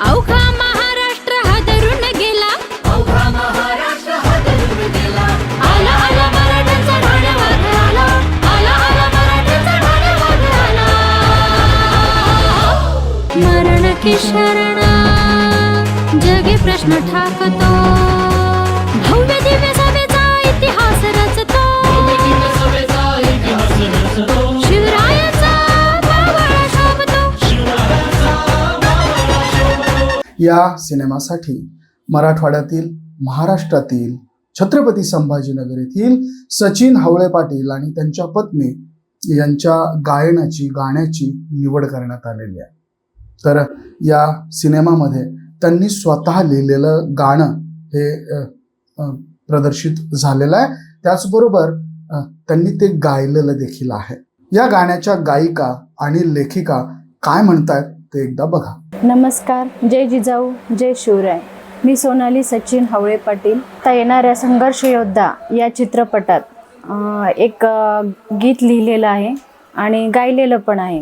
अवघा महाराष्ट्र हादरून गेला. आला आला मराठ्याचा ढाळवाद आला आला आला मराठ्याचा ढाळवाद आला मरण की शरण जगे प्रश्न ठाकतो. या सिनेमासाठी मराठवाड्यातील महाराष्ट्रातील छत्रपती संभाजीनगर येथील सचिन हावळे पाटील आणि त्यांच्या पत्नी यांच्या गायनाची गाण्याची निवड करण्यात आलेली आहे. तर या सिनेमामध्ये त्यांनी स्वतः लिहिलेलं गाणं हे प्रदर्शित झालेलं आहे. त्याचबरोबर त्यांनी ते गायलेलं देखील आहे. या गाण्याच्या गायिका आणि लेखिका काय म्हणतात ते एकदा बघा. नमस्कार जय जिजाऊ जय शिवराय. मी सोनाली सचिन हवळे पाटील. तर येणाऱ्या संघर्ष योद्धा या चित्रपटात एक गीत लिहिलेलं आहे आणि गायलेलं पण आहे.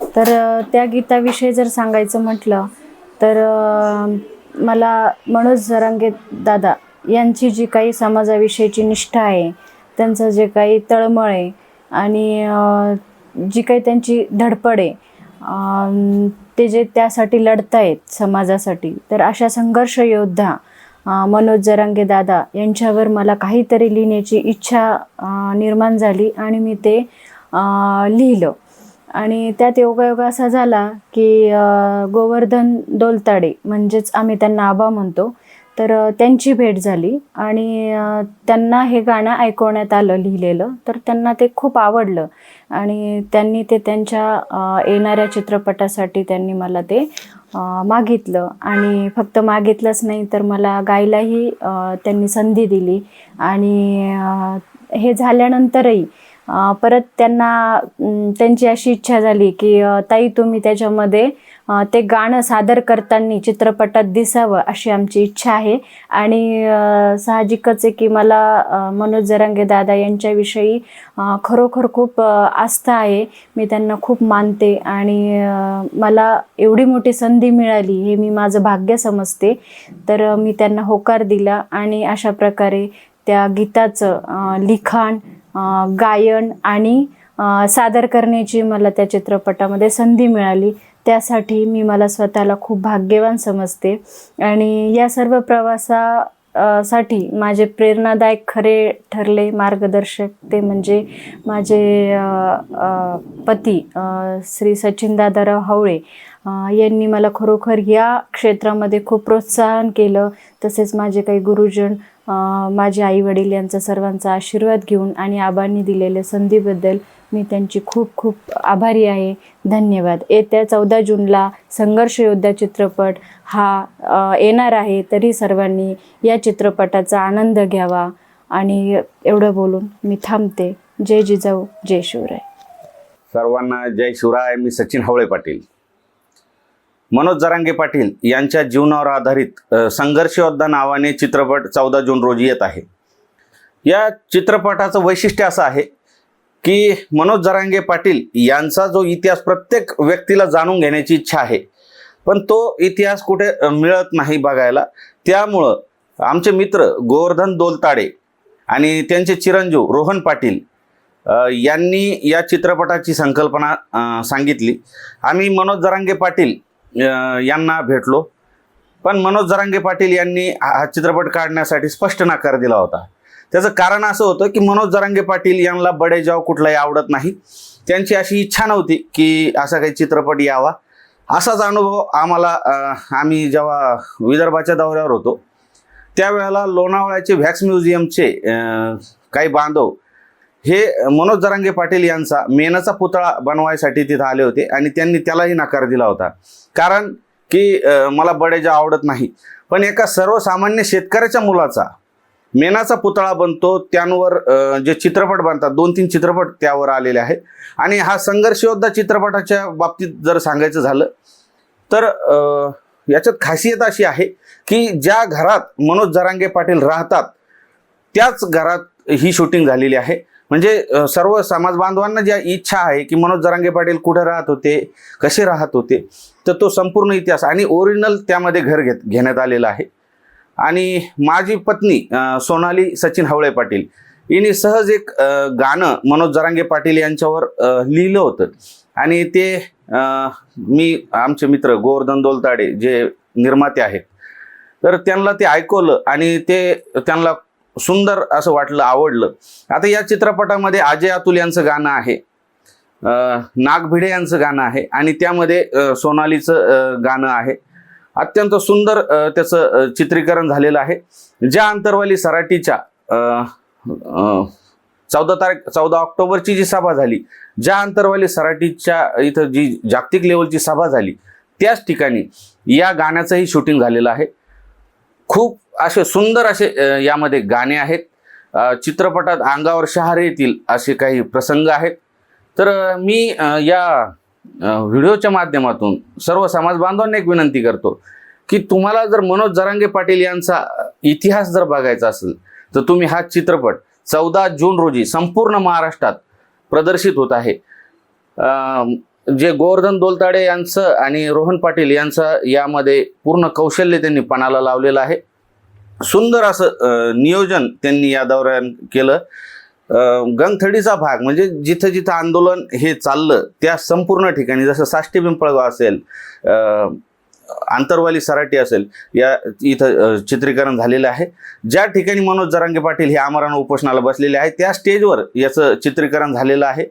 तर त्या गीताविषयी जर सांगायचं म्हटलं तर मला मनोज जरांगे दादा यांची जी काही समाजाविषयीची निष्ठा आहे त्यांचं जे काही तळमळ आहे आणि जी काही त्यांची धडपड आहे ते जे त्यासाठी लढतायत समाजासाठी तर अशा संघर्ष योद्धा मनोज जरांगे दादा यांच्यावर मला काहीतरी लिहिण्याची इच्छा निर्माण झाली आणि मी ते लिहिलं. आणि त्यात योगायोग असा झाला की गोवर्धन दोलताडे म्हणजेच आम्ही त्यांना आबा म्हणतो तर त्यांची भेट झाली आणि त्यांना हे गाणं ऐकवण्यात आलं लिहिलेलं. तर त्यांना ते खूप आवडलं आणि त्यांनी ते त्यांच्या येणाऱ्या चित्रपटासाठी त्यांनी मला ते मागितलं. आणि फक्त मागितलंच नाही तर मला गायलाही त्यांनी संधी दिली. आणि हे झाल्यानंतरही परत त्यांना त्यांची अशी इच्छा झाली की ताई तुम्ही त्याच्यामध्ये ते गाणं सादर करताना चित्रपटात दिसावं अशी आमची इच्छा आहे. आणि साहजिकच आहे की मला मनोज जरांगे दादा यांच्याविषयी खरोखर खूप आस्था आहे. मी त्यांना खूप मानते आणि मला एवढी मोठी संधी मिळाली हे मी माझं भाग्य समजते. तर मी त्यांना होकार दिला आणि अशा प्रकारे त्या गीताचं लिखाण गायन आणि सादर करण्याची मला त्या चित्रपटामध्ये संधी मिळाली. त्यासाठी मी मला स्वतःला खूप भाग्यवान समजते. आणि या सर्व प्रवासा साठी माझे प्रेरणादायक खरे ठरले मार्गदर्शक ते म्हणजे माझे पती श्री सचिन दादाराव हावळे. यांनी मला खरोखर या क्षेत्रामध्ये खूप प्रोत्साहन केलं. तसेच माझे काही गुरुजन माझे माझे आईवडील यांचा सर्वांचा आशीर्वाद घेऊन आणि आबांनी दिलेल्या संधीबद्दल मी त्यांची खूप खूप आभारी आहे. धन्यवाद. येत्या चौदा जूनला संघर्ष योद्धा चित्रपट हा येणार आहे तरी सर्वांनी या चित्रपटाचा आनंद घ्यावा. आणि एवढं बोलून मी थांबते. जय जिजाऊ जय शिवराय. सर्वांना जय शिवराय. मी सचिन हवळे पाटील. मनोज जरांगे पाटील यांच्या जीवनावर आधारित संघर्ष योद्धा नावाने चित्रपट चौदा जून रोजी येत आहे. या चित्रपटाचं वैशिष्ट्य असं आहे की मनोज जरांगे पाटील यांचा जो इतिहास प्रत्येक व्यक्तीला जाणून घेण्याची इच्छा आहे पण तो इतिहास कुठे मिळत नाही बघायला. त्यामुळं आमचे मित्र गोवर्धन दोलताडे आणि त्यांचे चिरंजीव रोहन पाटील यांनी या चित्रपटाची संकल्पना सांगितली. आम्ही मनोज जरांगे पाटील यांना भेटलो. पण मनोज जरांगे पाटील यांनी हा हा चित्रपट काढण्यासाठी स्पष्ट नकार दिला होता. त्याचं कारण असं होतं की मनोज जरांगे पाटील यांना बडेजाव कुठलाही आवडत नाही. त्यांची अशी इच्छा नव्हती की असा काही चित्रपट यावा. असाच अनुभव आम्हाला आम्ही जेव्हा विदर्भाच्या दौऱ्यावर होतो त्यावेळेला लोणावळ्याचे व्हॅक्स म्युझियमचे काही बांधव हे मनोज जरांगे पाटील यांचा मेनाचा पुतळा बनवायसाठी तिथं आले होते आणि त्यांनी त्यालाही नकार दिला होता. कारण की मला बडेजा आवडत नाही. पण एका सर्वसामान्य शेतकऱ्याच्या मुलाचा मेनाचा पुतळा बनतो त्यांवर जे चित्रपट बनतात दोन तीन चित्रपट त्यावर आलेले आहेत. आणि हा संघर्षयोद्धा चित्रपटाच्या बाबतीत जर सांगायचं झालं तर याच्यात खासियत अशी आहे की ज्या घरात मनोज जरांगे पाटील राहतात त्याच घरात ही शूटिंग झालेली आहे. म्हणजे सर्व समाज बांधवांना ज्या इच्छा आहे की मनोज जरांगे पाटील कुठे राहत होते कसे राहत होते तर तो संपूर्ण इतिहास आणि ओरिजिनल त्यामध्ये घर घेत घेण्यात आलेला आहे. आणि माझी पत्नी सोनाली सचिन हवळे पाटील हिने सहज एक गाणं मनोज जरांगे पाटील यांच्यावर लिहिलं होतं. आणि ते मी आमचे मित्र गोवर्धन दोलताडे जे निर्माते आहेत तर त्यांना ते ऐकवलं आणि ते त्यांना सुंदर असं वाटलं आवडलं. आता या चित्रपटामध्ये अजय अतुल यांचं गाणं आहे. नागभिडे नाग भिडे यांचं गाणं आहे आणि त्यामध्ये सोनालीचं गाणं आहे. अत्यंत सुंदर त्याचं चित्रीकरण झालेलं आहे. ज्या अंतरवाली सराटीच्या चौदा तारीख चौदा ऑक्टोबरची जी सभा झाली ज्या अंतरवाली सराटीच्या इथं जी जागतिक लेवलची सभा झाली त्याच ठिकाणी या गाण्याचंही शूटिंग झालेलं आहे. खूप असे सुंदर असे यामध्ये गाणे आहेत. चित्रपटात अंगावर शहारे येतील असे काही प्रसंग आहेत. तर मी या व्हिडिओच्या माध्यमातून सर्व समाज बांधवांना एक विनंती करतो की तुम्हाला जर मनोज जरांगे पाटील यांचा इतिहास जर बघायचा असेल तर तुम्ही हा चित्रपट चौदा जून रोजी संपूर्ण महाराष्ट्रात प्रदर्शित होत आहे. जे गोवर्धन दोलताडे यांचं आणि रोहन पाटील यांचं यामध्ये पूर्ण कौशल्य त्यांनी पणाला लावलेलं आहे. सुंदर असं नियोजन त्यांनी या दौऱ्यात केलं. गंगथडीचा भाग म्हणजे जिथं जिथं आंदोलन हे चाललं त्या संपूर्ण ठिकाणी जसं साष्टी पिंपळगाव असेल आंतरवाली सराटी असेल या इथं चित्रीकरण झालेलं आहे. ज्या ठिकाणी मनोज जरांगे पाटील हे आमरण उपोषणाला बसलेले आहे त्या स्टेजवर याचं चित्रीकरण झालेलं आहे.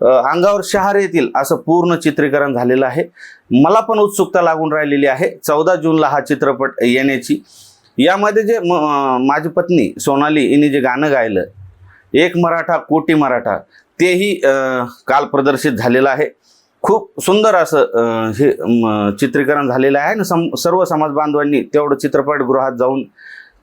अंगावर शहार येतील असं पूर्ण चित्रीकरण झालेलं आहे. मला पण उत्सुकता लागून राहिलेली आहे. चौदा जूनला हा चित्रपट येण्याची. यामध्ये जे म- माझी पत्नी सोनाली हिने जे गाणं गायलं एक मराठा कोटी मराठा तेही काल प्रदर्शित झालेलं आहे. खूप सुंदर असं हे म, चित्रीकरण झालेलं आहे आणि सम सर्व समाज बांधवांनी तेवढं चित्रपटगृहात जाऊन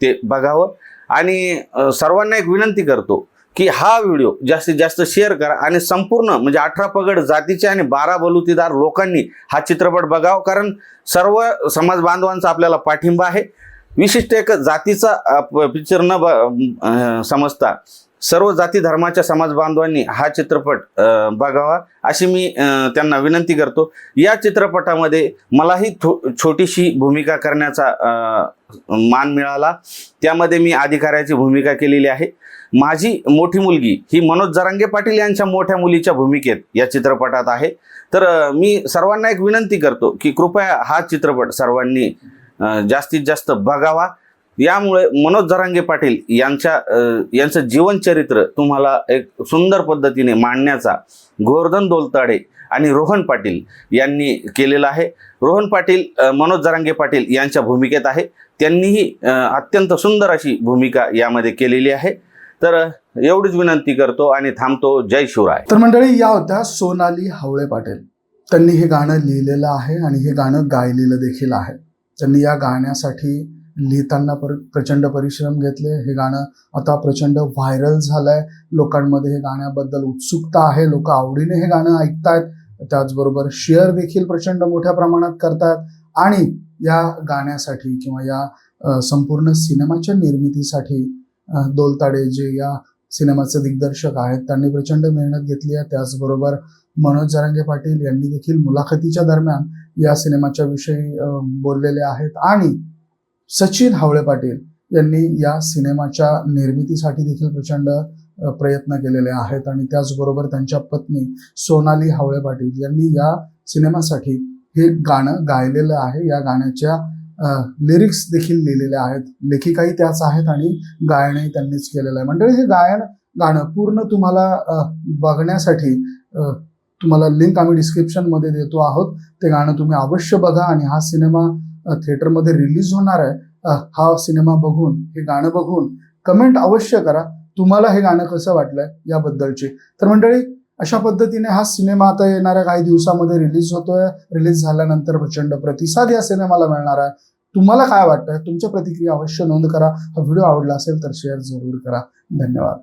ते बघावं. आणि सर्वांना एक विनंती करतो की हा व्हिडिओ जास्तीत जास्त शेअर करा आणि संपूर्ण म्हणजे अठरा पगड जातीचे आणि बारा बलुतीदार लोकांनी हा चित्रपट बघावा. कारण सर्व समाज बांधवांचा आपल्याला पाठिंबा आहे. विशिष्ट एक जातीचा पिक्चर न ब समजता. सर्व जाती धर्माच्या समाज बांधवांनी हा चित्रपट बघावा अशी मी त्यांना विनंती करतो. या चित्रपटामध्ये मलाही थो छोटीशी भूमिका करण्याचा मान मिळाला. त्यामध्ये मी अधिकाऱ्याची भूमिका केलेली आहे. माझी मोठी मुलगी ही मनोज जरांगे पाटील यांच्या मोठ्या मुलीच्या भूमिकेत या चित्रपटात आहे. तर मी सर्वांना एक विनंती करतो की कृपया हा चित्रपट सर्वांनी जास्तीत जास्त बघावा. यामुळे मनोज जरांगे पाटील यांच्या यांचं जीवनचरित्र तुम्हाला एक सुंदर पद्धतीने मांडण्याचा गोवर्धन दोलताडे आणि रोहन पाटील यांनी केलेलं आहे. रोहन पाटील मनोज जरांगे पाटील यांच्या भूमिकेत आहे. त्यांनीही अत्यंत सुंदर अशी भूमिका यामध्ये केलेली आहे. तर एवढीच विनंती करतो आणि थांबतो. जय शिवराय. तर मंडळी या होत्या सोनाली हावळे पाटील. त्यांनी हे गाणं लिहिलेलं आहे आणि हे गाणं गायलेलं देखील आहे. त्यांनी या गाण्यासाठी लिहिताना पर प्रचंड परिश्रम घेतले. हे गाणं आता प्रचंड व्हायरल झालंय. लोकांमध्ये हे गाण्याबद्दल उत्सुकता आहे. लोक आवडीने हे गाणं ऐकतायत. त्याचबरोबर शेअर देखील प्रचंड मोठ्या प्रमाणात करतायत. आणि या गाण्यासाठी किंवा या संपूर्ण सिनेमाच्या निर्मितीसाठी दोलताडे जे या सिनेमाचे दिग्दर्शक आहेत त्यांनी प्रचंड मेहनत घेतली आहे. त्याचबरोबर मनोज जरांगे पाटील यांनी देखील मुलाखतीच्या दरम्यान या सिनेमाच्या विषयी बोललेले आहेत. आणि सचिन हावळे पाटील यांनी या सिनेमाच्या निर्मितीसाठी देखील प्रचंड प्रयत्न केलेले आहेत. आणि त्याचबरोबर त्यांच्या पत्नी सोनाली हावळे पाटील यांनी या सिनेमासाठी हे गाणं गायलेलं आहे. या गाण्याच्या लिरिक्स देखील लिहिलेल्या आहेत. लेखिकाही त्याच आहेत आणि गायनही त्यांनीच केलेलं आहे. मंडळी हे गायन गाणं पूर्ण तुम्हाला बघण्यासाठी तुम्हाला लिंक आम्ही डिस्क्रिप्शनमध्ये देतो आहोत. ते गाणं तुम्ही अवश्य बघा आणि हा सिनेमा थिएटरमध्ये रिलीज होणार आहे. हा सिनेमा बघून हे गाणं बघून कमेंट अवश्य करा. तुम्हाला हे गाणं कसं वाटलंय याबद्दलची. तर मंडळी अशा पद्धतीने हा सिनेमा आता येणाऱ्या काही दिवसामध्ये रिलीज होतोय. रिलीज झाल्यानंतर प्रचंड प्रतिसाद या सिनेमाला मिळणार आहे. तुम्हाला काय वाटतंय? तुमच्या प्रतिक्रिया अवश्य नोंद करा. हा व्हिडिओ आवडला असेल तर शेअर जरूर करा. धन्यवाद.